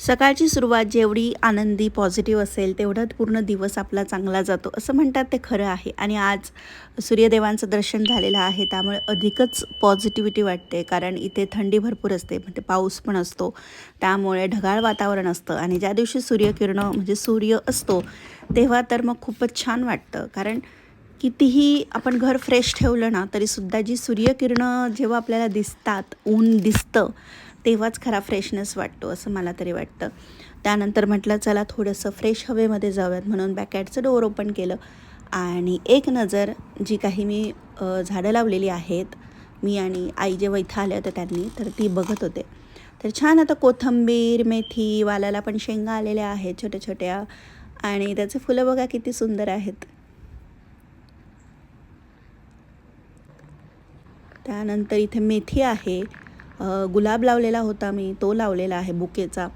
सकाळची सुरुवात जेवढी आनंदी पॉझिटिव्ह असेल तेवढाच पूर्ण दिवस आपला चांगला जातो. असं म्हणतात ते खरं आहे. आणि आज सूर्यदेवांचं दर्शन झालेलं आहे त्यामुळे अधिकच पॉझिटिव्हिटी वाटते. कारण इथे थंडी भरपूर असते म्हणजे पाऊस पण असतो. त्यामुळे ढगाळ वातावरण असतं. आणि ज्या दिवशी सूर्यकिरणं म्हणजे सूर्य असतो तेव्हा तर मग खूपच छान वाटतं. कारण कितीही आपण घर फ्रेश ठेवलं ना तरीसुद्धा जी सूर्यकिरणं जेव्हा आपल्याला दिसतात ऊन दिसतं तेव्हाच खरा फ्रेशनेस वाटतो असं मला तरी वाटतं. त्यानंतर म्हटलं चला थोडंसं फ्रेश हवेमध्ये जाऊयात म्हणून बॅकॅटचं डोअर ओपन केलं. आणि एक नजर जी काही मी झाडं लावलेली आहेत मी आणि आई जेव्हा इथं आल्या होत्या त्यांनी तर ती बघत होते. तर छान आता कोथंबीर मेथी वालाला पण शेंगा आलेल्या आहेत छोट्या छोट्या आणि त्याचे फुलं बघा किती सुंदर आहेत. त्यानंतर इथे मेथी आहे. गुलाब लावलेला होता मी तो लावलेला आहे बुकेचा.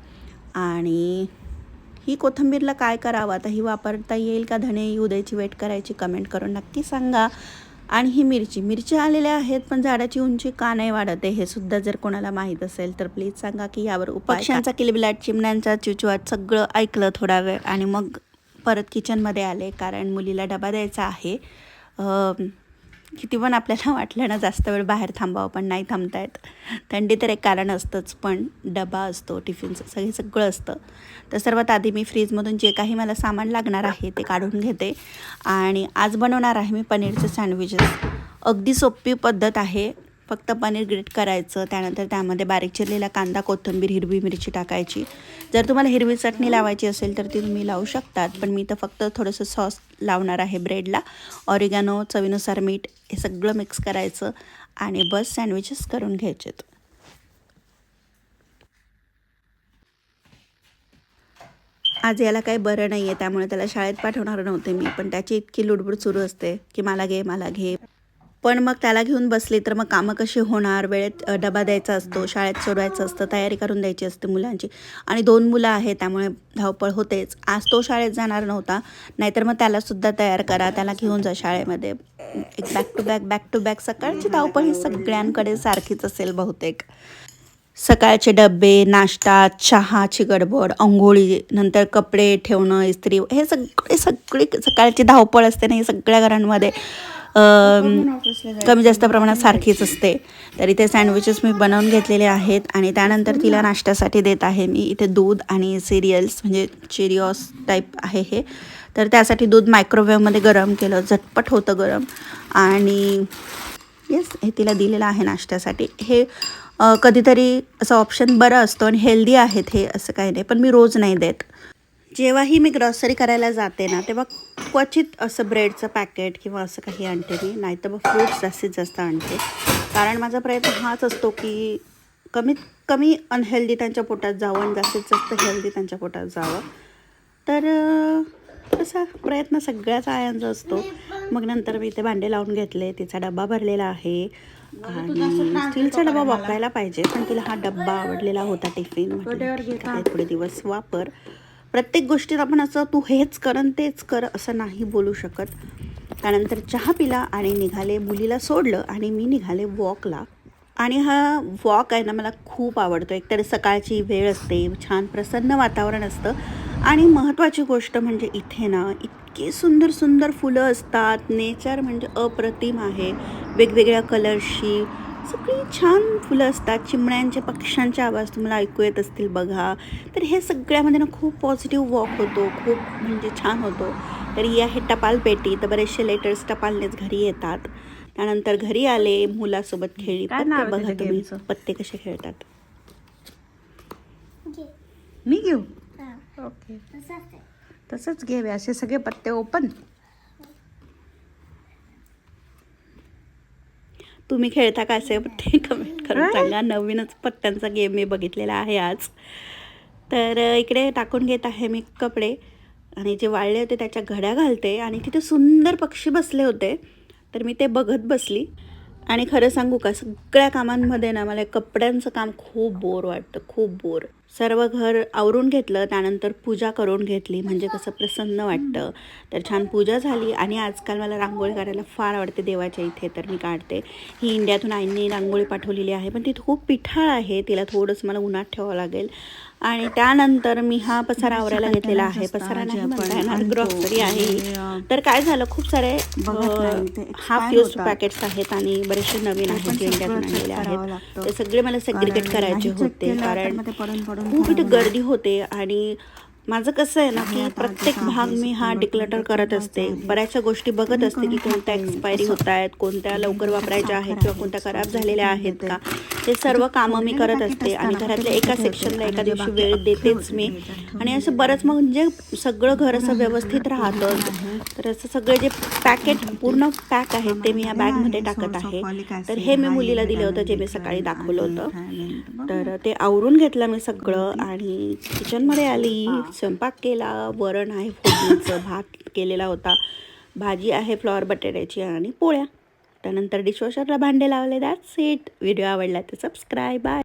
आणि ही कोथिंबीरला काय करावं? आता ही वापरता येईल का धणे? येऊ द्यायची वेट करायची? कमेंट करून नक्की सांगा. आणि ही मिरची. मिरची आलेल्या आहेत पण झाडाची उंची का नाही वाढत आहे हे सुद्धा जर कोणाला माहीत असेल तर प्लीज सांगा की यावर उपाय किलबिलाट चिमण्यांचा चुचवाट सगळं ऐकलं थोडा वेळ. आणि मग परत किचनमध्ये आले कारण मुलीला डबा द्यायचा आहे. किती पण आपल्याला वाटलं ना जास्त वेळ बाहेर थांबावं पण नाही थांबता येत थंडी तर एक कारण असतंच पण डबा असतो टिफिनचं सगळे सगळं असतं. तर सर्वात आधी मी फ्रीजमधून जे काही मला सामान लागणार आहे ते काढून घेते. आणि आज बनवणार आहे मी पनीरचे सँडविचेस. अगदी सोपी पद्धत आहे. फक्त पनीर ग्रेट करायचं त्यानंतर त्यामध्ये बारीक चिरलेला कांदा कोथिंबीर हिरवी मिरची टाकायची. जर तुम्हाला हिरवी चटणी लावायची असेल तर ती तुम्ही लावू शकतात पण मी तर फक्त थोडंसं सॉस लावणार आहे ब्रेडला. ऑरिगॅनो चवीनुसार मीठ हे सगळं मिक्स करायचं आणि बस सँडविचेस करून घ्यायचेत. आज याला काही बरं नाही आहे त्यामुळे त्याला शाळेत पाठवणार नव्हते मी पण त्याची इतकी लुडबुड सुरू असते की मला घे मला घे. पण मग त्याला घेऊन बसली तर मग कामं कशी होणार? वेळेत डबा द्यायचा असतो शाळेत सोडवायचं असतं तयारी करून द्यायची असते मुलांची. आणि दोन मुलं आहेत त्यामुळे धावपळ होतेच. आज तो शाळेत जाणार नव्हता नाहीतर मग त्यालासुद्धा तयार करा त्याला घेऊन जा शाळेमध्ये. एक back to back back to back सकाळची धावपळ ही सगळ्यांकडे सारखीच असेल बहुतेक. सकाळचे डबे नाश्ता चहाची गडबड अंघोळी नंतर कपडे ठेवणं इस्त्री हे सगळे सगळी सकाळची धावपळ असते ना हे सगळ्या घरांमध्ये. कमी जास्त प्रमाणात सारखीच असते. तर इथे सँडविचेस मी बनवून घेतलेले आहेत आणि त्यानंतर तिला नाश्त्यासाठी देत आहे मी. इथे दूध आणि सिरियल्स म्हणजे चिरियॉस टाईप आहे हे. तर त्यासाठी दूध मायक्रोवेव्हमध्ये गरम केलं. झटपट होतं गरम. आणि येस हे तिला दिलेलं आहे नाश्त्यासाठी. हे कधीतरी असं ऑप्शन बरं असतो आणि हेल्दी आहेत हे असं काही नाही. पण मी रोज नाही देत. जेव्हाही मी ग्रॉसरी करायला जाते ना तेव्हा क्वचित असं ब्रेडचं पॅकेट किंवा असं काही आणते मी. नाहीतर मग फ्रूट्स जास्तीत जास्त आणते. कारण माझा प्रयत्न हाच असतो की कमीत कमी अनहेल्दी त्यांच्या पोटात जावं आणि जास्तीत जास्त हेल्दी त्यांच्या पोटात जावं. तर असा प्रयत्न सगळ्याच आयांचा असतो. मग नंतर मी इथे भांडे लावून घेतले. तिचा डबा भरलेला आहे. आणि स्टीलचा डबा वापरायला पाहिजे. पण तिला हा डब्बा आवडलेला होता टिफिन. थोडे दिवस वापर. प्रत्येक गोष्टीत आपण असं तू हेच कर आणि तेच कर असं नाही बोलू शकत. त्यानंतर चहा पिला आणि निघाले मुलीला सोडलं आणि मी निघाले वॉकला. आणि हा वॉक आहे ना मला खूप आवडतो. एकतर सकाळची वेळ असते छान प्रसन्न वातावरण असतं. आणि महत्त्वाची गोष्ट म्हणजे इथे ना इतकी सुंदर सुंदर फुलं असतात. नेचर म्हणजे अप्रतिम आहे. वेगवेगळ्या कलर्सची सगळी छान फुलं असतात. चिमण्यांचे पक्ष्यांचे आवाज तुम्हाला ऐकू येत असतील बघा. तर हे सगळ्यामध्ये ना खूप पॉझिटिव्ह वॉक होतो. खूप म्हणजे छान होतो. तर ही आहे टपाल पेटी. तर बरेचसे लेटर्स टपालनेच घरी येतात. त्यानंतर घरी आले मुलासोबत खेळली. पत्ते बघा तुम्ही? पत्ते कसे खेळतात. मी घेऊ? ओके तसंच घे असे सगळे पत्ते ओपन तुम्ही खेळता का असे पत्ते कमेंट करून? सांगा. नवीनच पत्त्यांचा गेम मी बघितलेला आहे आज. तर इकडे टाकून घेत आहे मी कपडे. आणि जे वाळले होते त्याच्या घड्या घालते. आणि तिथे सुंदर पक्षी बसले होते. तर मी ते बघत बसली. आणि खरं सांगू का सगळ्या कामांमध्ये ना मला कपड्यांचं काम खूप बोर वाटतं. खूप बोर सर्व घर आवरून घेतलं त्यानंतर पूजा करून घेतली. म्हणजे कसं प्रसन्न वाटतं. तर छान पूजा झाली आणि आजकाल मला रांगोळी काढायला फार आवडते देवाच्या इथे तर मी काढते. ही इंडियातून आईंनी रांगोळी पाठवलेली आहे. पण ती खूप पिठाळ आहे. तिला थोडंसं मला उन्हात ठेवावं लागेल. आणि त्यानंतर मी हा पसारा आवरायला घेतलेला आहे. पसारा नाही म्हणता येणार ग्रॉसरी आहे ही. तर काय झालं खूप सारे हाफ यूज पॅकेट्स आहेत आणि बरेचसे नवीन आहेत जे इंडियातून आणलेले आहेत. ते सगळे मला सेग्रिगेट करायचे होते कारण खूप इथे गर्दी होते आणि माझं कसं आहे ना की प्रत्येक भाग मी हा डिक्लटर करत असते बऱ्याचशा गोष्टी बघत असते की कोणत्या एक्सपायरी होत आहेत कोणत्या लवकर वापरायच्या आहेत किंवा कोणत्या खराब झालेल्या आहेत का हे सर्व कामं मी करत असते आणि घरातल्या एका सेक्शनला एका दिवशी वेळ देतेच मी आणि असं बरंच मग म्हणजे सगळं घर असं व्यवस्थित राहतं तर असं सगळे जे पॅकेट पूर्ण पॅक आहेत ते मी या बॅगमध्ये टाकत आहे तर हे मी मुलीला दिलं होतं जे मी सकाळी दाखवलं होतं तर ते आवरून घेतलं मी सगळं आणि किचनमध्ये आली स्वयंपाक केला वरण आहे फोडणीचं भात केलेला होता भाजी आहे फ्लॉवर बटाट्याची आणि पोळ्या. त्यानंतर डिशवॉशरला भांडे लावले दॅट्स इट व्हिडिओ आवडला तर सबस्क्राईब बाय